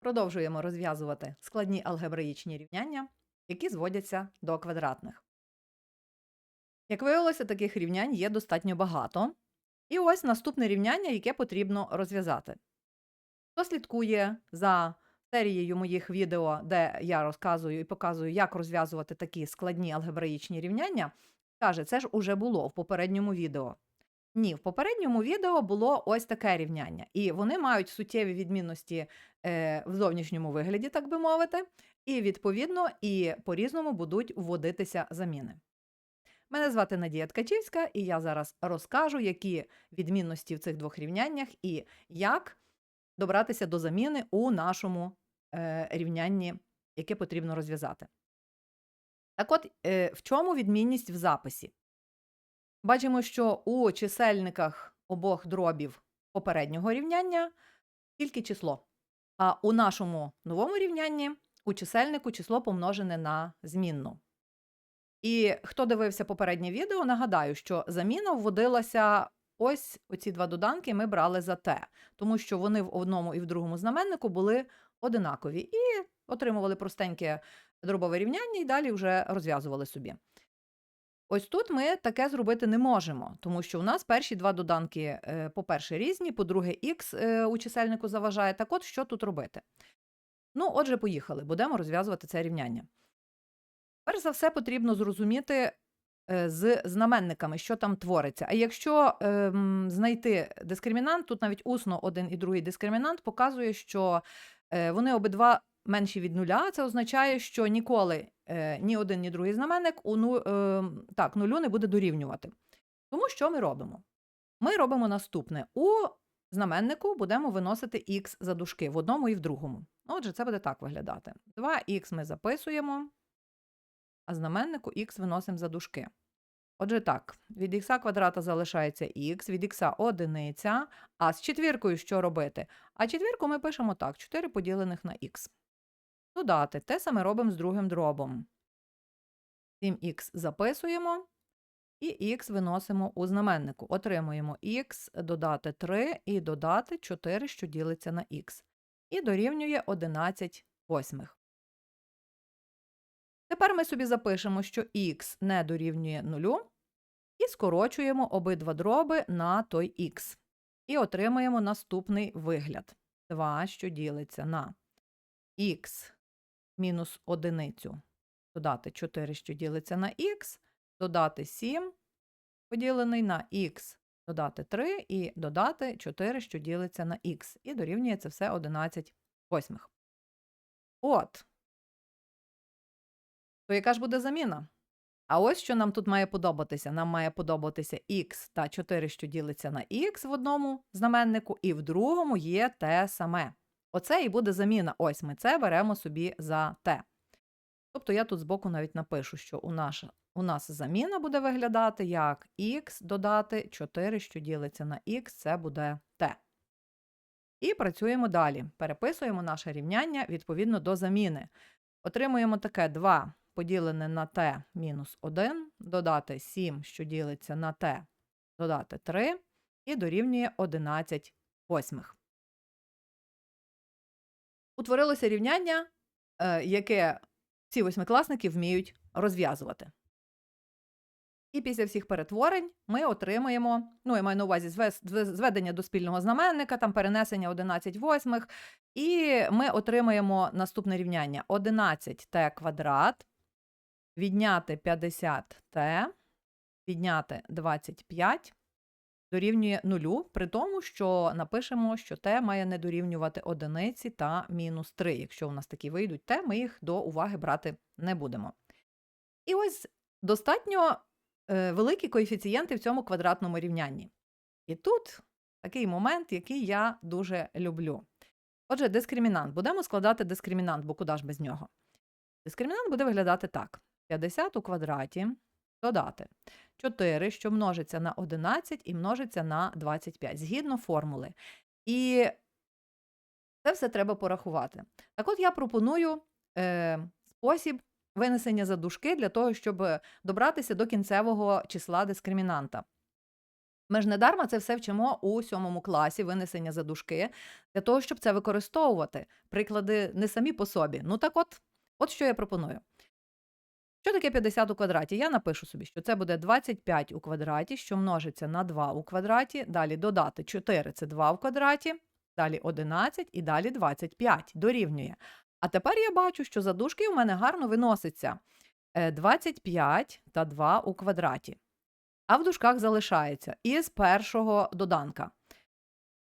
Продовжуємо розв'язувати складні алгебраїчні рівняння, які зводяться до квадратних. Як виявилося, таких рівнянь є достатньо багато. І ось наступне рівняння, яке потрібно розв'язати. Хто слідкує за серією моїх відео, де я розказую і показую, як розв'язувати такі складні алгебраїчні рівняння, каже, це ж уже було в попередньому відео. Ні, в попередньому відео було ось таке рівняння, і вони мають суттєві відмінності е, в зовнішньому вигляді, так би мовити, і відповідно і по-різному будуть вводитися заміни. Мене звати Надія Ткачівська, і я зараз розкажу, які відмінності в цих двох рівняннях і як добратися до заміни у нашому е, рівнянні, яке потрібно розв'язати. Так от, е, в чому відмінність в записі? Бачимо, що у чисельниках обох дробів попереднього рівняння тільки число. А у нашому новому рівнянні у чисельнику число помножене на змінну. І хто дивився попереднє відео, нагадаю, що заміна вводилася ось оці два доданки ми брали за те, тому що вони в одному і в другому знаменнику були одинакові і отримували простеньке дробове рівняння і далі вже розв'язували собі. Ось тут ми таке зробити не можемо, тому що у нас перші два доданки, е, по-перше, різні, по-друге, х е, у чисельнику заважає. Так от, що тут робити? Ну, отже, поїхали, будемо розв'язувати це рівняння. Перш за все, потрібно зрозуміти е, з знаменниками, що там твориться. А якщо ем, знайти дискримінант, тут навіть усно один і другий дискримінант показує, що вони обидва менші від нуля. Це означає, що ніколи е, ні один, ні другий знаменник у ну, е, так, нулю не буде дорівнювати. Тому що ми робимо? Ми робимо наступне. У знаменнику будемо виносити х за дужки в одному і в другому. Отже, це буде так виглядати. 2х ми записуємо, а знаменнику х виносимо за дужки. Отже, так, від х квадрата залишається х, від х одиниця, а з четвіркою що робити? А четвірку ми пишемо так: 4 поділених на х. Додати. Те саме робимо з другим дробом. 7х записуємо і х виносимо у знаменнику. Отримуємо х додати 3 і додати 4, що ділиться на х. І дорівнює 11 восьмих. Тепер ми собі запишемо, що х не дорівнює 0 і скорочуємо обидва дроби на той х. І отримаємо наступний вигляд. 2, що ділиться на х мінус одиницю, додати 4, що ділиться на х, додати 7, поділений на х, додати 3 і додати 4, що ділиться на х. І дорівнює це все 11 восьмих. От. То яка ж буде заміна? А ось що нам тут має подобатися. Нам має подобатися х та 4, що ділиться на х в одному знаменнику, і в другому є те саме. Оце і буде заміна. Ось ми це беремо собі за те. Тобто я тут збоку навіть напишу, що у нас, у нас заміна буде виглядати як х додати 4, що ділиться на х, це буде t. І працюємо далі. Переписуємо наше рівняння відповідно до заміни. Отримуємо таке 2 поділене на t мінус 1, додати 7, що ділиться на t, додати 3, і дорівнює 11 восьмих. Утворилося рівняння, е, яке ці восьмикласники вміють розв'язувати. І після всіх перетворень ми отримаємо, ну, я маю на увазі зведення до спільного знаменника, там перенесення 11 восьмих, і ми отримаємо наступне рівняння 11t квадрат, відняти 50t, відняти 25 дорівнює нулю, при тому, що напишемо, що t має не дорівнювати одиниці та мінус 3. Якщо у нас такі вийдуть t, ми їх до уваги брати не будемо. І ось достатньо е, великі коефіцієнти в цьому квадратному рівнянні. І тут такий момент, який я дуже люблю. Отже, дискримінант. Будемо складати дискримінант, бо куди ж без нього? Дискримінант буде виглядати так: 50 у квадраті додати 4, що множиться на 11 і множиться на 25, згідно формули. І це все треба порахувати. Так от я пропоную е, спосіб винесення за дужки для того, щоб добратися до кінцевого числа дискримінанта. Ми ж не дарма це все вчимо у сьомому класі винесення за дужки, для того, щоб це використовувати. Приклади не самі по собі. Ну так от, от що я пропоную. Що таке 50 у квадраті? Я напишу собі, що це буде 25 у квадраті, що множиться на 2 у квадраті, далі додати 4 це 2 в квадраті, далі 11 і далі 25 дорівнює. А тепер я бачу, що за дужки у мене гарно виноситься е, 25 та 2 у квадраті. А в дужках залишається із першого доданка.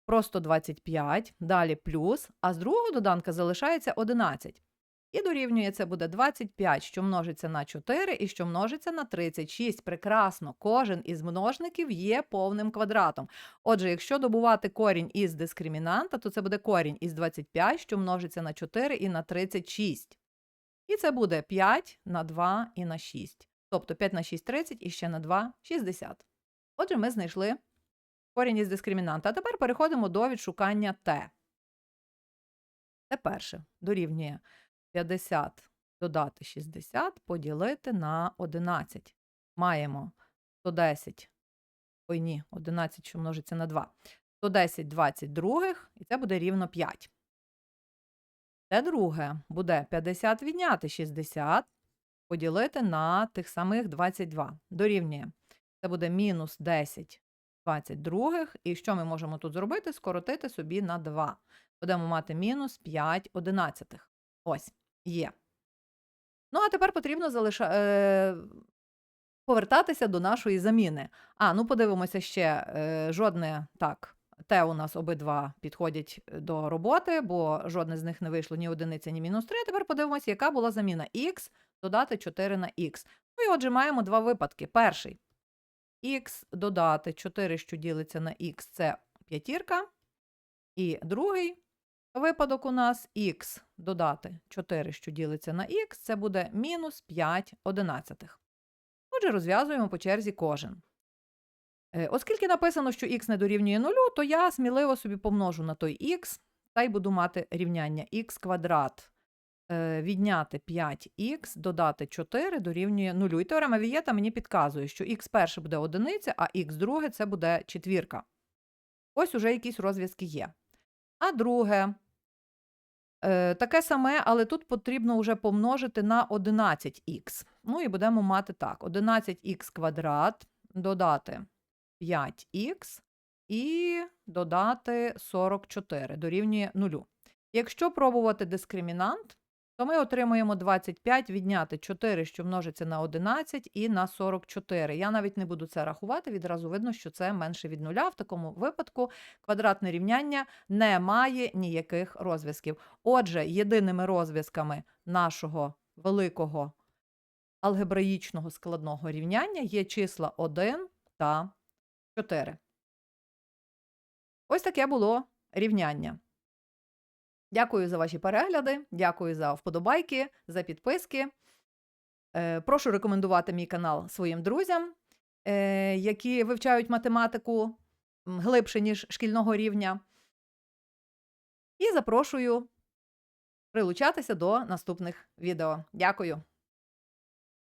Просто 25, далі плюс, а з другого доданка залишається 11. І дорівнює це буде 25, що множиться на 4 і що множиться на 36. Прекрасно, кожен із множників є повним квадратом. Отже, якщо добувати корінь із дискримінанта, то це буде корінь із 25, що множиться на 4 і на 36. І це буде 5 на 2 і на 6. Тобто 5 на 6 – 30 і ще на 2 – 60. Отже, ми знайшли корінь із дискримінанта. А тепер переходимо до відшукання t. Це перше дорівнює 50 додати 60 поділити на 11. Маємо 110, ой ні, 11, що множиться на 2. 110 22, і це буде рівно 5. Те друге буде 50 відняти 60 поділити на тих самих 22. Дорівнює. Це буде мінус 10 22. І що ми можемо тут зробити? Скоротити собі на 2. Будемо мати мінус 5 одинадцятих. Ось, є. Ну, а тепер потрібно залиша... е... повертатися до нашої заміни. А, ну подивимося ще е... жодне так. Те у нас обидва підходять до роботи, бо жодне з них не вийшло ні одиниця, ні мінус 3. Тепер подивимося, яка була заміна х додати 4 на х. Ну і отже, маємо два випадки. Перший х додати 4, що ділиться на х, це п'ятірка. І другий випадок у нас х додати 4, що ділиться на х, це буде мінус 5 одинадцятих. Отже, розв'язуємо по черзі кожен. Е, Оскільки написано, що х не дорівнює 0, то я сміливо собі помножу на той х, та й буду мати рівняння х квадрат е, відняти 5х, додати 4 дорівнює 0. І теорема Вієта мені підказує, що х перше буде одиниця, а х друге це буде четвірка. Ось уже якісь розв'язки є. А друге, е, таке саме, але тут потрібно вже помножити на 11х. Ну і будемо мати так: 11х квадрат додати 5х і додати 44 дорівнює 0. Якщо пробувати дискримінант, то ми отримуємо 25 відняти 4, що множиться на 11 і на 44. Я навіть не буду це рахувати, відразу видно, що це менше від нуля. В такому випадку квадратне рівняння не має ніяких розв'язків. Отже, єдиними розв'язками нашого великого алгебраїчного складного рівняння є числа 1 та 4. Ось таке було рівняння. Дякую за ваші перегляди, дякую за вподобайки, за підписки. Е, прошу рекомендувати мій канал своїм друзям, е, які вивчають математику глибше, ніж шкільного рівня. І запрошую прилучатися до наступних відео. Дякую.